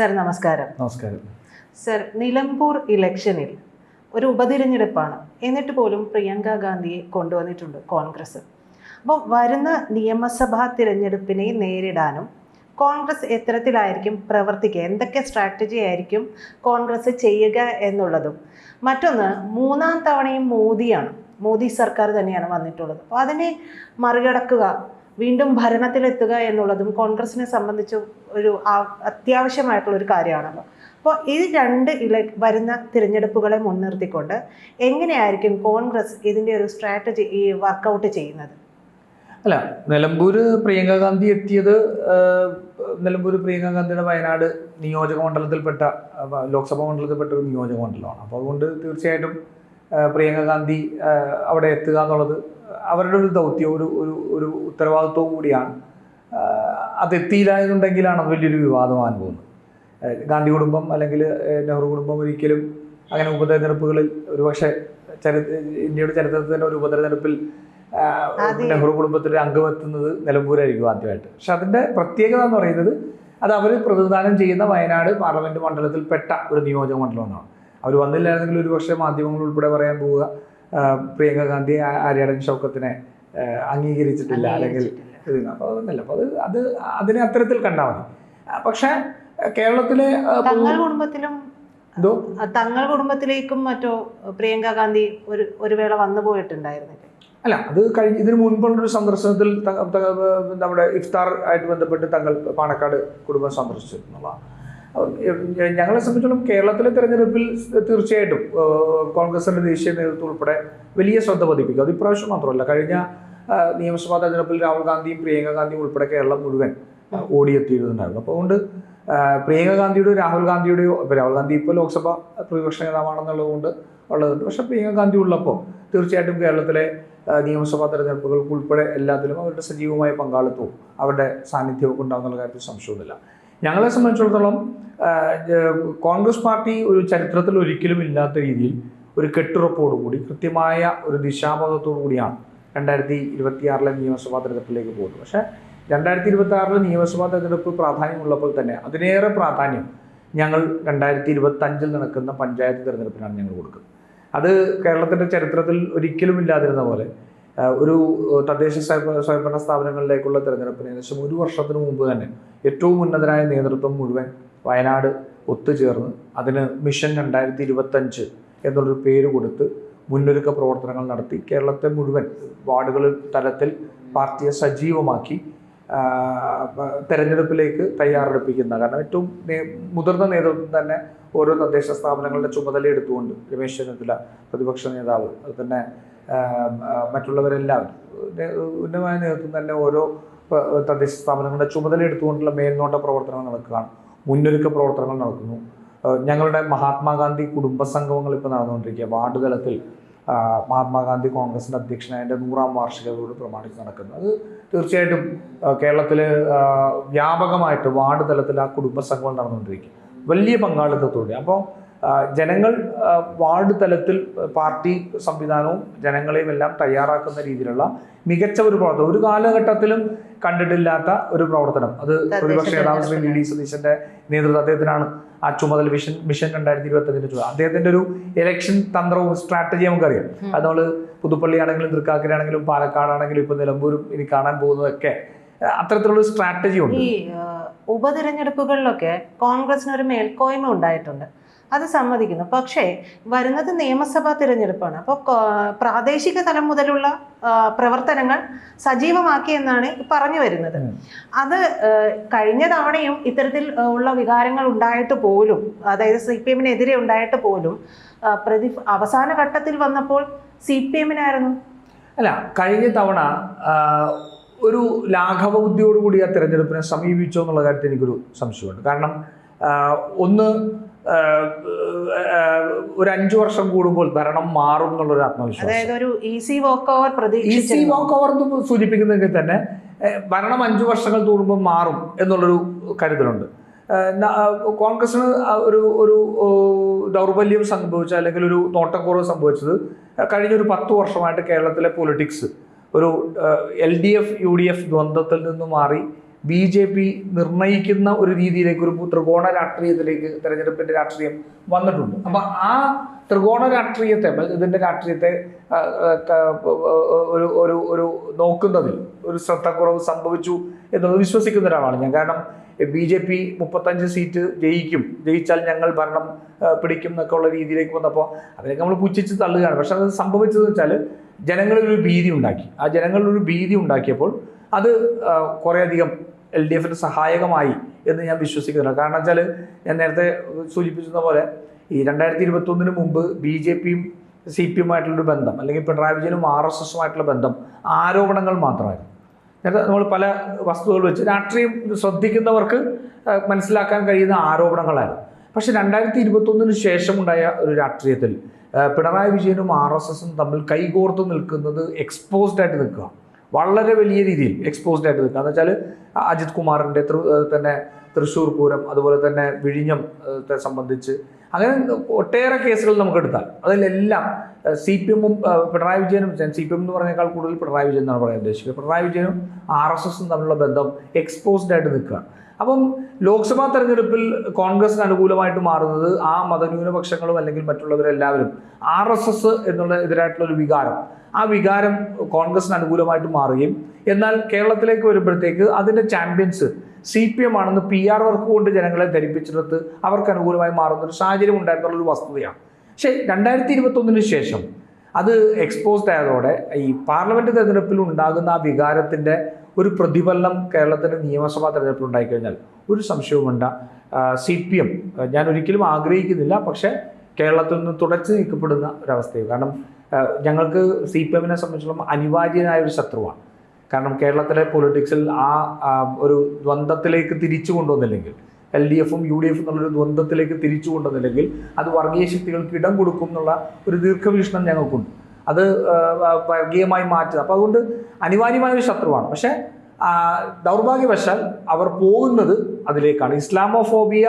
Sir നമസ്കാരം. നമസ്കാരം. Sir Nilambur ഇലക്ഷനിൽ ഒരു ഉപതിരഞ്ഞെടുപ്പാണ് എന്നിട്ട് പോലും പ്രിയങ്ക ഗാന്ധിയെ കൊണ്ടുവന്നിട്ടുണ്ട് കോൺഗ്രസ്. അപ്പോൾ വരുന്ന നിയമസഭാ തിരഞ്ഞെടുപ്പിനെ നേരിടാനും കോൺഗ്രസ് എത്തരത്തിലായിരിക്കും പ്രവർത്തിക്കുക. എന്തൊക്കെ സ്ട്രാറ്റജി ആയിരിക്കും കോൺഗ്രസ് ചെയ്യുക എന്നുള്ളതും. മറ്റൊന്ന് മൂന്നാം തവണയും മോദിയാണ് മോദി സർക്കാർ തന്നെയാണ് വന്നിട്ടുള്ളത്. അപ്പോൾ അതിനെ മറികടക്കുക വീണ്ടും ഭരണത്തിലെത്തുക എന്നുള്ളതും കോൺഗ്രസിനെ സംബന്ധിച്ച് ഒരു അത്യാവശ്യമായിട്ടുള്ള ഒരു കാര്യമാണല്ലോ. അപ്പോൾ ഈ രണ്ട് ഇല വരുന്ന തിരഞ്ഞെടുപ്പുകളെ മുൻനിർത്തിക്കൊണ്ട് എങ്ങനെയായിരിക്കും കോൺഗ്രസ് ഇതിന്റെ ഒരു സ്ട്രാറ്റജി ഈ വർക്കൗട്ട് ചെയ്യുന്നത്? അല്ല നിലമ്പൂര് പ്രിയങ്ക ഗാന്ധി എത്തിയത് നിലമ്പൂര് പ്രിയങ്ക ഗാന്ധിയുടെ വയനാട് നിയോജക മണ്ഡലത്തിൽപ്പെട്ട ലോക്സഭാ മണ്ഡലത്തിൽപ്പെട്ട ഒരു നിയോജക മണ്ഡലമാണ്. അപ്പോൾ അതുകൊണ്ട് തീർച്ചയായിട്ടും പ്രിയങ്ക ഗാന്ധി അവിടെ എത്തുക എന്നുള്ളത് അവരുടെ ഒരു ദൗത്യം ഒരു ഒരു ഒരു ഉത്തരവാദിത്വവും കൂടിയാണ്. അതെത്തിയില്ലായെന്നുണ്ടെങ്കിലാണ് അത് വലിയൊരു വിവാദമാകാൻ പോകുന്നത് ഗാന്ധി കുടുംബം അല്ലെങ്കിൽ നെഹ്റു കുടുംബം ഒരിക്കലും അങ്ങനെ ഉപതെരഞ്ഞെടുപ്പുകളിൽ ഒരുപക്ഷെ ചരി ഇന്ത്യയുടെ ചരിത്രത്തിൽ തന്നെ ഒരു ഉപതെരഞ്ഞെടുപ്പിൽ നെഹ്റു കുടുംബത്തിന്റെ അംഗം എത്തുന്നത് നിലമ്പൂരായിരിക്കും ആദ്യമായിട്ട്. പക്ഷെ അതിന്റെ പ്രത്യേകത എന്ന് പറയുന്നത് അത് അവർ പ്രതിനിധാനം ചെയ്യുന്ന വയനാട് പാർലമെന്റ് മണ്ഡലത്തിൽപ്പെട്ട ഒരു നിയോജക മണ്ഡലമാണ് അവർ വന്നില്ലായിരുന്നെങ്കിൽ ഒരുപക്ഷെ മാധ്യമങ്ങൾ ഉൾപ്പെടെ പറയാൻ പോവുക. പ്രിയങ്ക ഗാന്ധി ആര്യാടൻ ഷൗക്കത്തിനെ അംഗീകരിച്ചിട്ടില്ല അല്ലെങ്കിൽ അപ്പോൾ അതൊന്നുമില്ല. അപ്പോൾ അത് അത് അതിനെ അത്തരത്തിൽ കണ്ടാൽ മതി. പക്ഷേ കേരളത്തിലെ തങ്ങൾ കുടുംബത്തിലും തങ്ങൾ കുടുംബത്തിലേക്കും മറ്റോ പ്രിയങ്ക ഗാന്ധി ഒരു ഒരു വേള വന്നു പോയിട്ടുണ്ടായിരുന്നില്ലേ അല്ല അത് കഴിഞ്ഞ് ഇതിനു മുൻപുള്ളൊരു സന്ദർശനത്തിൽ നമ്മുടെ ഇഫ്താർ ആയിട്ട് ബന്ധപ്പെട്ട് തങ്ങൾ പാണക്കാട് കുടുംബം സന്ദർശിച്ചിരുന്നുള്ളതാണ് ഞങ്ങളെ സംബന്ധിച്ചിടത്തോളം കേരളത്തിലെ തെരഞ്ഞെടുപ്പിൽ തീർച്ചയായിട്ടും കോൺഗ്രസിന്റെ ദേശീയ നേതൃത്വം ഉൾപ്പെടെ വലിയ ശ്രദ്ധ പതിപ്പിക്കും. അത് ഇപ്രാവശ്യം മാത്രമല്ല കഴിഞ്ഞ നിയമസഭാ തെരഞ്ഞെടുപ്പിൽ രാഹുൽ ഗാന്ധിയും പ്രിയങ്ക ഗാന്ധിയും ഉൾപ്പെടെ കേരളം മുഴുവൻ ഓടിയെത്തിയിരുന്നുണ്ടായിരുന്നു അപ്പോൾ അതുകൊണ്ട് പ്രിയങ്ക ഗാന്ധിയുടെയോ രാഹുൽ ഗാന്ധിയുടെയോ ഇപ്പോൾ രാഹുൽ ഗാന്ധി ഇപ്പോൾ ലോക്സഭ പ്രതിപക്ഷ നേതാവാണെന്നുള്ളത് കൊണ്ട് ഉള്ളതുണ്ട്. പക്ഷേ പ്രിയങ്ക ഗാന്ധി ഉള്ളപ്പോൾ തീർച്ചയായിട്ടും കേരളത്തിലെ നിയമസഭാ തെരഞ്ഞെടുപ്പുകൾക്ക് ഉൾപ്പെടെ എല്ലാത്തിലും അവരുടെ സജീവമായ പങ്കാളിത്തവും അവരുടെ സാന്നിധ്യവും ഉണ്ടാകുന്നുള്ള കാര്യത്തിൽ സംശയമൊന്നുമില്ല. ഞങ്ങളെ സംബന്ധിച്ചിടത്തോളം കോൺഗ്രസ് പാർട്ടി ഒരു ചരിത്രത്തിൽ ഒരിക്കലും ഇല്ലാത്ത രീതിയിൽ ഒരു കെട്ടുറപ്പോടുകൂടി കൃത്യമായ ഒരു ദിശാബോധത്തോടു കൂടിയാണ് രണ്ടായിരത്തി ഇരുപത്തി ആറിലെ നിയമസഭാ തെരഞ്ഞെടുപ്പിലേക്ക് പോകുന്നത് പക്ഷേ രണ്ടായിരത്തി ഇരുപത്തി ആറിലെ നിയമസഭാ തെരഞ്ഞെടുപ്പ് പ്രാധാന്യമുള്ളപ്പോൾ തന്നെ അതിനേറെ പ്രാധാന്യം ഞങ്ങൾ രണ്ടായിരത്തി ഇരുപത്തി അഞ്ചിൽ നടക്കുന്ന പഞ്ചായത്ത് തിരഞ്ഞെടുപ്പിനാണ് ഞങ്ങൾ കൊടുക്കുന്നത്. അത് കേരളത്തിന്റെ ചരിത്രത്തിൽ ഒരിക്കലും ഇല്ലാതിരുന്ന പോലെ ഒരു തദ്ദേശ സ്വയം സ്വയംഭരണ സ്ഥാപനങ്ങളിലേക്കുള്ള തെരഞ്ഞെടുപ്പിന് ഏകദേശം ഒരു വർഷത്തിന് മുമ്പ് തന്നെ ഏറ്റവും ഉന്നതരായ നേതൃത്വം മുഴുവൻ വയനാട് ഒത്തുചേർന്ന് അതിന് മിഷൻ രണ്ടായിരത്തി ഇരുപത്തഞ്ച് എന്നുള്ളൊരു പേര് കൊടുത്ത് മുന്നൊരുക്ക പ്രവർത്തനങ്ങൾ നടത്തി കേരളത്തെ മുഴുവൻ വാർഡുകൾ തലത്തിൽ പാർട്ടിയെ സജീവമാക്കി തെരഞ്ഞെടുപ്പിലേക്ക് തയ്യാറെടുപ്പിക്കുന്ന കാരണം ഏറ്റവും മുതിർന്ന നേതൃത്വം തന്നെ ഓരോ തദ്ദേശ സ്ഥാപനങ്ങളുടെ ചുമതല എടുത്തുകൊണ്ട് രമേശ് ചെന്നിത്തല പ്രതിപക്ഷ നേതാവ് തന്നെ മറ്റുള്ളവരെല്ലാം ഉന്നതമായ നേതൃത്വം തന്നെ ഓരോ തദ്ദേശ സ്ഥാപനങ്ങളുടെ ചുമതല എടുത്തുകൊണ്ടുള്ള മേൽനോട്ട പ്രവർത്തനങ്ങൾ നടക്കുകയാണ്. മുന്നൊരുക്ക പ്രവർത്തനങ്ങൾ നടക്കുന്നു. ഞങ്ങളുടെ മഹാത്മാഗാന്ധി കുടുംബ സംഗമങ്ങൾ ഇപ്പോൾ നടന്നുകൊണ്ടിരിക്കുക. വാർഡ് തലത്തിൽ മഹാത്മാഗാന്ധി കോൺഗ്രസിന്റെ അധ്യക്ഷനായതിന്റെ നൂറാം വാർഷികതയോട് പ്രമാണിച്ച് നടക്കുന്നു. അത് തീർച്ചയായിട്ടും കേരളത്തിൽ വ്യാപകമായിട്ട് വാർഡ് തലത്തിൽ ആ കുടുംബ സംഗമം നടന്നുകൊണ്ടിരിക്കും വലിയ പങ്കാളിത്തത്തോടെ. അപ്പോൾ ജനങ്ങൾ വാർഡ് തലത്തിൽ പാർട്ടി സംവിധാനവും ജനങ്ങളെയും എല്ലാം തയ്യാറാക്കുന്ന രീതിയിലുള്ള മികച്ച ഒരു പ്രവർത്തനം. ഒരു കാലഘട്ടത്തിലും കണ്ടിട്ടില്ലാത്ത ഒരു പ്രവർത്തനം. അത് പ്രതിപക്ഷ നേതാവ് ശ്രീ വി ഡി സതീശന്റെ നേതൃത്വം അദ്ദേഹത്തിനാണ് ആ ചുമതല മിഷൻ മിഷൻ രണ്ടായിരത്തി ഇരുപത്തി അഞ്ചിന്റെ ചുമതല. അദ്ദേഹത്തിന്റെ ഒരു ഇലക്ഷൻ തന്ത്രവും സ്ട്രാറ്റജിയും നമുക്കറിയാം. അത് നമ്മൾ പുതുപ്പള്ളി ആണെങ്കിലും തൃക്കാക്കരയാണെങ്കിലും പാലക്കാടാണെങ്കിലും ഇപ്പൊ നിലമ്പൂരും ഇനി കാണാൻ പോകുന്നതൊക്കെ അത്തരത്തിലുള്ള സ്ട്രാറ്റജി ഉണ്ട്. ഉപതിരഞ്ഞെടുപ്പുകളിലൊക്കെ കോൺഗ്രസിന് ഒരു മേൽക്കോയ്മ ഉണ്ടായിട്ടുണ്ട്. അത് സമ്മതിക്കുന്നു. പക്ഷേ വരുന്നത് നിയമസഭാ തിരഞ്ഞെടുപ്പാണ്. അപ്പോൾ പ്രാദേശിക തലം മുതലുള്ള പ്രവർത്തനങ്ങൾ സജീവമാക്കി എന്നാണ് പറഞ്ഞു വരുന്നത്. അത് കഴിഞ്ഞ തവണയും ഇത്തരത്തിൽ ഉള്ള വികാരങ്ങൾ ഉണ്ടായിട്ട് പോലും അതായത് സി പി എമ്മിനെതിരെ ഉണ്ടായിട്ട് പോലും പ്രതി അവസാന ഘട്ടത്തിൽ വന്നപ്പോൾ സി പി എമ്മിനായിരുന്നു? അല്ല കഴിഞ്ഞ തവണ ഒരു ലാഘവ ബുദ്ധിയോടുകൂടി ആ തിരഞ്ഞെടുപ്പിനെ സമീപിച്ചോ എന്നുള്ള കാര്യത്തിൽ എനിക്കൊരു സംശയമുണ്ട്. കാരണം ഒന്ന് ഒരു അഞ്ചു വർഷം കൂടുമ്പോൾ ഭരണം മാറും എന്നുള്ളൊരു ആത്മവിശ്വാസം. അതായത് ഒരു ഈസി വോക്ക് ഓവർ ഈസി പ്രതീക്ഷിച്ചിരുന്നു വാക്ക് ഓവർ എന്ന് സൂചിപ്പിക്കുന്നെങ്കിൽ തന്നെ ഭരണം അഞ്ചു വർഷങ്ങൾ കൂടുമ്പോൾ മാറും എന്നുള്ളൊരു കരുതലുണ്ട്. കോൺഗ്രസിന് ഒരു ഒരു ദൗർബല്യം സംഭവിച്ച അല്ലെങ്കിൽ ഒരു നോട്ടക്കുറവ് സംഭവിച്ചത് കഴിഞ്ഞ ഒരു പത്ത് വർഷമായിട്ട് കേരളത്തിലെ പൊളിറ്റിക്സ് ഒരു L D F U D F ദ്വന്ദ്വത്തിൽ നിന്ന് മാറി ബി ജെ പി നിർണയിക്കുന്ന ഒരു രീതിയിലേക്ക് ഒരു ത്രികോണ രാഷ്ട്രീയത്തിലേക്ക് തെരഞ്ഞെടുപ്പിന്റെ രാഷ്ട്രീയം വന്നിട്ടുണ്ട്. അപ്പൊ ആ ത്രികോണ രാഷ്ട്രീയത്തെ ഇതിന്റെ രാഷ്ട്രീയത്തെ ഒരു ഒരു ഒരു നോക്കുന്നതിൽ ഒരു ശ്രദ്ധക്കുറവ് സംഭവിച്ചു എന്നത് വിശ്വസിക്കുന്ന ഒരാളാണ് ഞാൻ. കാരണം ബി ജെ പി മുപ്പത്തഞ്ച് സീറ്റ് ജയിക്കും. ജയിച്ചാൽ ഞങ്ങൾ ഭരണം പിടിക്കും എന്നൊക്കെ ഉള്ള രീതിയിലേക്ക് വന്നപ്പോൾ അതിലേക്ക് നമ്മൾ പുച്ഛിച്ച് തള്ളുകയാണ്. പക്ഷെ അത് സംഭവിച്ചതെന്ന് വെച്ചാൽ ജനങ്ങളിൽ ഒരു ഭീതി ഉണ്ടാക്കി. ആ ജനങ്ങളിലൊരു ഭീതി ഉണ്ടാക്കിയപ്പോൾ അത് കുറേയധികം എൽ ഡി എഫിന് സഹായകമായി എന്ന് ഞാൻ വിശ്വസിക്കുന്നുണ്ട്. കാരണം വെച്ചാൽ ഞാൻ നേരത്തെ സൂചിപ്പിച്ചത് പോലെ ഈ രണ്ടായിരത്തി ഇരുപത്തൊന്നിന് മുമ്പ് ബി ജെ പിയും സി പി എമ്മായിട്ടുള്ളൊരു ബന്ധം അല്ലെങ്കിൽ പിണറായി വിജയനും ആർ എസ് എസുമായിട്ടുള്ള ബന്ധം ആരോപണങ്ങൾ മാത്രമായിരുന്നു. നേരത്തെ നമ്മൾ പല വസ്തുതകൾ വെച്ച് രാഷ്ട്രീയം ശ്രദ്ധിക്കുന്നവർക്ക് മനസ്സിലാക്കാൻ കഴിയുന്ന ആരോപണങ്ങളായിരുന്നു. പക്ഷേ രണ്ടായിരത്തി ഇരുപത്തൊന്നിന് ശേഷമുണ്ടായ ഒരു രാഷ്ട്രീയത്തിൽ പിണറായി വിജയനും ആർ എസ് എസും തമ്മിൽ കൈകോർത്ത് നിൽക്കുന്നത് എക്സ്പോസ്ഡ് ആയിട്ട് നിൽക്കുക. വളരെ വലിയ രീതിയിൽ എക്സ്പോസ്ഡ് ആയിട്ട് നിൽക്കുക. എന്ന് വെച്ചാൽ അജിത് കുമാറിന്റെ തന്നെ തൃശ്ശൂർ പൂരം അതുപോലെ തന്നെ വിഴിഞ്ഞം സംബന്ധിച്ച് അങ്ങനെ ഒട്ടേറെ കേസുകൾ നമുക്ക് എടുത്താൽ. അതിലെല്ലാം സി പി എമ്മും പിണറായി വിജയനും സി പി എം എന്ന് പറഞ്ഞേക്കാൾ കൂടുതൽ പിണറായി വിജയൻ എന്നാണ് പറയാൻ ഉദ്ദേശിക്കുന്നത് പിണറായി വിജയനും ആർ എസ് എസും തമ്മിലുള്ള ബന്ധം എക്സ്പോസ്ഡ് ആയിട്ട് നിൽക്കുകയാണ് അപ്പം ലോക്സഭാ തെരഞ്ഞെടുപ്പിൽ കോൺഗ്രസിന് അനുകൂലമായിട്ട് മാറുന്നത് ആ മതന്യൂനപക്ഷങ്ങളും അല്ലെങ്കിൽ മറ്റുള്ളവരെല്ലാവരും ആർ എസ് എസ് എന്നുള്ള എതിരായിട്ടുള്ള ഒരു വികാരം. ആ വികാരം കോൺഗ്രസിന് അനുകൂലമായിട്ട് മാറുകയും എന്നാൽ കേരളത്തിലേക്ക് വരുമ്പോഴത്തേക്ക് അതിന്റെ ചാമ്പ്യൻസ് സി പി എം ആണെന്ന് പി ആർ വർക്ക് കൊണ്ട് ജനങ്ങളെ ധരിപ്പിച്ചെടുത്ത് അവർക്ക് അനുകൂലമായി മാറുന്ന ഒരു സാഹചര്യം ഉണ്ടായിട്ടുള്ള ഒരു വസ്തുതയാണ്. പക്ഷേ രണ്ടായിരത്തി ഇരുപത്തൊന്നിന് ശേഷം അത് എക്സ്പോസ്ഡ് ആയതോടെ ഈ പാർലമെന്റ് തെരഞ്ഞെടുപ്പിൽ ഉണ്ടാകുന്ന ആ വികാരത്തിന്റെ ഒരു പ്രതിഫലനം കേരളത്തിന്റെ നിയമസഭാ തെരഞ്ഞെടുപ്പിൽ ഉണ്ടായിക്കഴിഞ്ഞാൽ ഒരു സംശയവും വേണ്ട. സി പി എം ഞാൻ ഒരിക്കലും ആഗ്രഹിക്കുന്നില്ല പക്ഷേ കേരളത്തിൽ നിന്ന് തുടച്ചു നീക്കപ്പെടുന്ന ഒരവസ്ഥയും കാരണം ഞങ്ങൾക്ക് സി പി എമ്മിനെ സംബന്ധിച്ചിടത്തോളം അനിവാര്യനായ ഒരു ശത്രുവാണ്. കാരണം കേരളത്തിലെ പൊളിറ്റിക്സിൽ ആ ആ, ഒരു ദ്വന്ദ്ത്തിലേക്ക് തിരിച്ചു കൊണ്ടുവന്നില്ലെങ്കിൽ എൽ ഡി എഫും യു ഡി എഫും എന്നുള്ളൊരു ദ്വന്ദ്ത്തിലേക്ക് തിരിച്ചു കൊണ്ടുവന്നില്ലെങ്കിൽ അത് വർഗീയ ശക്തികൾക്ക് ഇടം കൊടുക്കും എന്നുള്ള ഒരു ദീർഘവീക്ഷണം ഞങ്ങൾക്കുണ്ട്. അത് വർഗീയമായി മാറ്റുക അപ്പോൾ അതുകൊണ്ട് അനിവാര്യമായ ഒരു ശത്രുവാണ്. പക്ഷേ ദൗർഭാഗ്യവശാൽ അവർ പോകുന്നത് അതിലേക്കാണ്. ഇസ്ലാമോഫോബിയ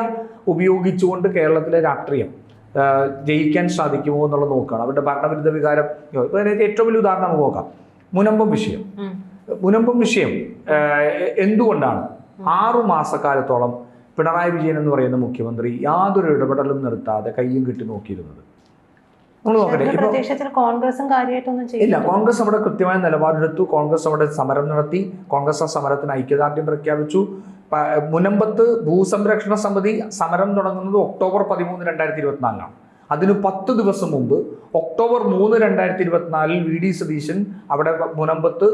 ഉപയോഗിച്ചുകൊണ്ട് കേരളത്തിലെ രാഷ്ട്രീയം ജയിക്കാൻ സാധിക്കുമോ എന്നുള്ളത് നോക്കുകയാണ് അവരുടെ ഭരണവിരുദ്ധ വികാരം ഇപ്പോൾ അതിനകത്ത് ഏറ്റവും വലിയ ഉദാഹരണം നമുക്ക് നോക്കാം. മുനമ്പം വിഷയം. മുനമ്പം വിഷയം എന്തുകൊണ്ടാണ് ആറു മാസക്കാലത്തോളം പിണറായി വിജയൻ എന്ന് പറയുന്ന മുഖ്യമന്ത്രി യാതൊരു ഇടപെടലും നിർത്താതെ കയ്യും കിട്ടി നോക്കിയിരുന്നത്? നമ്മൾ നോക്കട്ടെ കോൺഗ്രസും കാര്യമായിട്ടൊന്നും ഇല്ല കോൺഗ്രസ് അവിടെ കൃത്യമായ നിലപാടെടുത്തു. കോൺഗ്രസ് അവിടെ സമരം നടത്തി. കോൺഗ്രസ് ആ സമരത്തിന് ഐക്യദാർഢ്യം പ്രഖ്യാപിച്ചു. മുനമ്പത്ത് ഭൂസംരക്ഷണ സമിതി സമരം തുടങ്ങുന്നത് ഒക്ടോബർ പതിമൂന്ന് രണ്ടായിരത്തി ഇരുപത്തിനാലിനാണ് അതിന് പത്ത് ദിവസം മുമ്പ് ഒക്ടോബർ മൂന്ന് രണ്ടായിരത്തി ഇരുപത്തിനാലിൽ വി ഡി സതീശൻ അവിടെ മുനമ്പത്ത്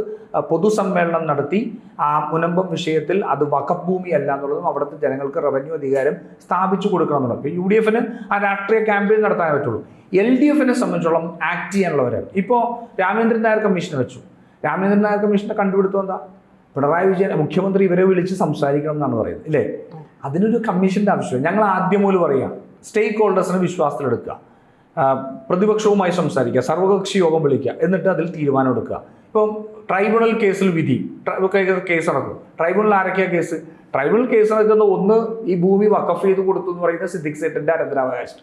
പൊതുസമ്മേളനം നടത്തി. ആ മുനമ്പം വിഷയത്തിൽ അത് വഖഫ് ഭൂമി അല്ല എന്നുള്ളതും അവിടുത്തെ ജനങ്ങൾക്ക് റവന്യൂ അധികാരം സ്ഥാപിച്ചു കൊടുക്കണം എന്നുള്ളത്. യു ഡി എഫിന് ആ രാഷ്ട്രീയ ക്യാമ്പയിൻ നടത്താൻ പറ്റുള്ളൂ. എൽ ഡി എഫിനെ സംബന്ധിച്ചോളം ആക്ട് ചെയ്യാനുള്ളവരാണ്. ഇപ്പോൾ രാമേന്ദ്രൻ നായർ കമ്മീഷൻ വെച്ചു. രാമേന്ദ്രൻ നായർ കമ്മീഷനെ കണ്ടുപിടുത്തം എന്താ? പിണറായി വിജയൻ മുഖ്യമന്ത്രി ഇവരെ വിളിച്ച് സംസാരിക്കണം എന്നാണ് പറയുന്നത് ഇല്ലേ? അതിനൊരു കമ്മീഷന്റെ ആവശ്യം ഞങ്ങൾ ആദ്യം പോലും പറയാം സ്റ്റേക്ക് ഹോൾഡേഴ്സിനെ വിശ്വാസത്തിലെടുക്കുക പ്രതിപക്ഷവുമായി സംസാരിക്കുക സർവകക്ഷി യോഗം വിളിക്കുക എന്നിട്ട് അതിൽ തീരുമാനം എടുക്കുക. ഇപ്പം ട്രൈബ്യൂണൽ കേസിൽ വിധി കേസ് നടക്കും. ട്രൈബ്യൂണൽ ആരൊക്കെയാണ് കേസ് ട്രൈബ്യൂണൽ കേസ് നടക്കുന്ന ഒന്ന് ഈ ഭൂമി വക്കഫ് ചെയ്ത് കൊടുത്തു എന്ന് പറയുന്ന സിദ്ദിഖ് സേട്ടിന്റെ അനന്തരാവകാശം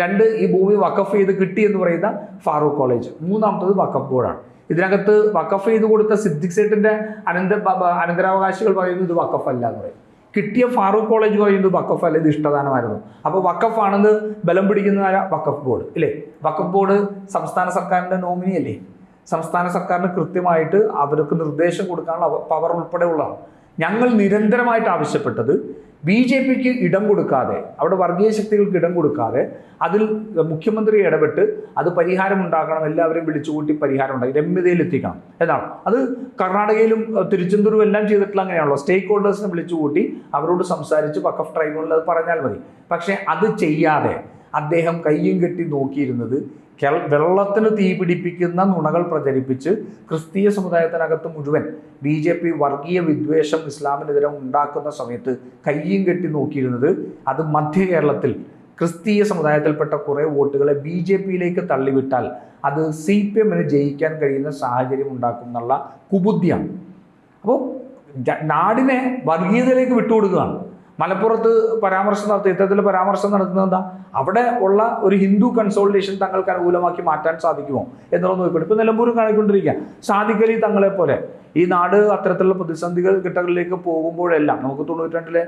രണ്ട് ഈ ഭൂമി വക്കഫ് ചെയ്ത് കിട്ടി എന്ന് പറയുന്ന ഫാറൂഖ് കോളേജ്. മൂന്നാമത്തത് വക്കഫ് ബോർഡാണ്. ഇതിനകത്ത് വക്കഫ് ചെയ്ത് കൊടുത്ത സിദ്ദിഖ് സേട്ടിന്റെ അനന്ത അനന്തരാവകാശികൾ പറയുന്നത് ഇത് വക്കഫ് അല്ല എന്ന് പറയും. കിട്ടിയ ഫാറൂഖ് കോളേജ് പറയുന്നത് വക്കഫ് അല്ല ഇത് ഇഷ്ടദാനമായിരുന്നു. അപ്പോൾ വക്കഫ് ആണെന്ന് ബലം പിടിക്കുന്ന വക്കഫ് ബോർഡ് ഇല്ലേ? വക്കഫ് ബോർഡ് സംസ്ഥാന സർക്കാരിന്റെ നോമിനി അല്ലേ? സംസ്ഥാന സർക്കാരിന് കൃത്യമായിട്ട് അവർക്ക് നിർദ്ദേശം കൊടുക്കാനുള്ള പവർ ഉൾപ്പെടെയുള്ള ഞങ്ങൾ നിരന്തരമായിട്ട് ആവശ്യപ്പെട്ടത് ബി ജെ പിക്ക് ഇടം കൊടുക്കാതെ അവിടെ വർഗീയ ശക്തികൾക്ക് ഇടം കൊടുക്കാതെ അതിൽ മുഖ്യമന്ത്രി ഇടപെട്ട് അത് പരിഹാരം ഉണ്ടാക്കണം എല്ലാവരെയും വിളിച്ചുകൂട്ടി പരിഹാരം ഉണ്ടാക്കി രമ്യതയിൽ എത്തിക്കണം എന്നാണ് അത് കർണാടകയിലും തിരുച്ചെന്തൂരും എല്ലാം ചെയ്തിട്ടുള്ള അങ്ങനെയാണല്ലോ. സ്റ്റേക്ക് ഹോൾഡേഴ്സിനെ വിളിച്ചുകൂട്ടി അവരോട് സംസാരിച്ച് വഖഫ് ട്രൈബ്യൂണലിൽ അത് പറഞ്ഞാൽ മതി. പക്ഷേ അത് ചെയ്യാതെ അദ്ദേഹം കയ്യും കെട്ടി നോക്കിയിരുന്നത് കേൾ- വെള്ളത്തിന് തീ പിടിപ്പിക്കുന്ന നുണകൾ പ്രചരിപ്പിച്ച് ക്രിസ്തീയ സമുദായത്തിനകത്ത് മുഴുവൻ ബി ജെ പി വർഗീയ വിദ്വേഷം ഇസ്ലാമിനെതിരെ ഉണ്ടാക്കുന്ന സമയത്ത് കയ്യും കെട്ടി നോക്കിയിരുന്നത് അത് മധ്യ കേരളത്തിൽ ക്രിസ്തീയ സമുദായത്തിൽപ്പെട്ട കുറേ വോട്ടുകളെ ബി ജെ പിയിലേക്ക് തള്ളിവിട്ടാൽ അത് സി പി എമ്മിന് ജയിക്കാൻ കഴിയുന്ന സാഹചര്യം ഉണ്ടാക്കും എന്നുള്ള കുബുദ്ധിയാണ്. അപ്പോൾ നാടിനെ വർഗീയതയിലേക്ക് വിട്ടുകൊടുക്കുകയാണ്. മലപ്പുറത്ത് പരാമർശം നടത്തി ഇത്തരത്തിൽ പരാമർശം നടത്തുന്നത് എന്താ? അവിടെ ഉള്ള ഒരു ഹിന്ദു കൺസോൾട്ടേഷൻ തങ്ങൾക്ക് അനുകൂലമാക്കി മാറ്റാൻ സാധിക്കുമോ എന്നുള്ളത് നോക്കിക്കൊണ്ട് ഇപ്പൊ നിലമ്പൂർ കാണിക്കൊണ്ടിരിക്കുക സാദിഖലി തങ്ങളെ പോലെ ഈ നാട് അത്തരത്തിലുള്ള പ്രതിസന്ധികൾ ഘട്ടങ്ങളിലേക്ക് പോകുമ്പോഴെല്ലാം നമുക്ക് തൊണ്ണൂറ്റിരണ്ടിലെ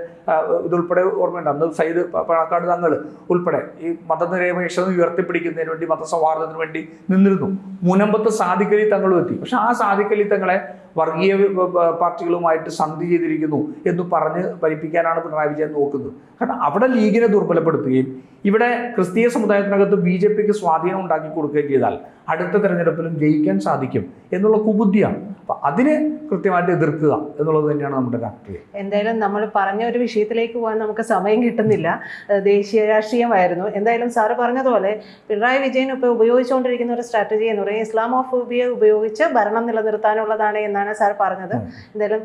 ഇതുൾപ്പെടെ ഓർമ്മയുണ്ട് അന്ന് സൈദ് പാണക്കാട് തങ്ങൾ ഉൾപ്പെടെ ഈ മതനിരപേക്ഷത ഉയർത്തിപ്പിടിക്കുന്നതിന് വേണ്ടി മതസൗഹാർദ്ദത്തിന് വേണ്ടി നിന്നിരുന്നു. മുനമ്പത്ത് സാദിഖലി തങ്ങളും എത്തി. പക്ഷെ ആ സാദിഖലി തങ്ങളെ വർഗീയ പാർട്ടികളുമായിട്ട് സന്ധി ചെയ്തിരിക്കുന്നു എന്ന് പറഞ്ഞ് ഭരിപ്പിക്കാനാണ് പിണറായി വിജയൻ നോക്കുന്നത്. കാരണം അവിടെ ലീഗിനെ ദുർബലപ്പെടുത്തുകയും ഇവിടെ ക്രിസ്തീയ സമുദായത്തിനകത്ത് ബി ജെ പിക്ക് സ്വാധീനം ഉണ്ടാക്കി കൊടുക്കുകയും ചെയ്താൽ അടുത്ത തെരഞ്ഞെടുപ്പിലും ജയിക്കാൻ സാധിക്കും എന്നുള്ള കുബുദ്ധിയാണ്. അപ്പൊ അതിന് കൃത്യമായിട്ട് എതിർക്കുക എന്നുള്ളത് തന്നെയാണ് നമ്മുടെ രാഷ്ട്രീയം. എന്തായാലും നമ്മൾ പറഞ്ഞ ഒരു വിഷയത്തിലേക്ക് പോകാൻ നമുക്ക് സമയം കിട്ടുന്നില്ല. ദേശീയ രാഷ്ട്രീയമായിരുന്നു. എന്തായാലും സാറ് പറഞ്ഞതുപോലെ പിണറായി വിജയൻ ഇപ്പോൾ ഉപയോഗിച്ചുകൊണ്ടിരിക്കുന്ന ഒരു സ്ട്രാറ്റജി എന്ന് പറയുന്നത് ഇസ്ലാമോഫോബിയ ഉപയോഗിച്ച് ഭരണം നിലനിർത്താനുള്ളതാണ് എന്നാണ് സാർ പറഞ്ഞത്. എന്തായാലും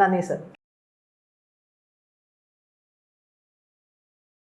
നന്ദി സർ.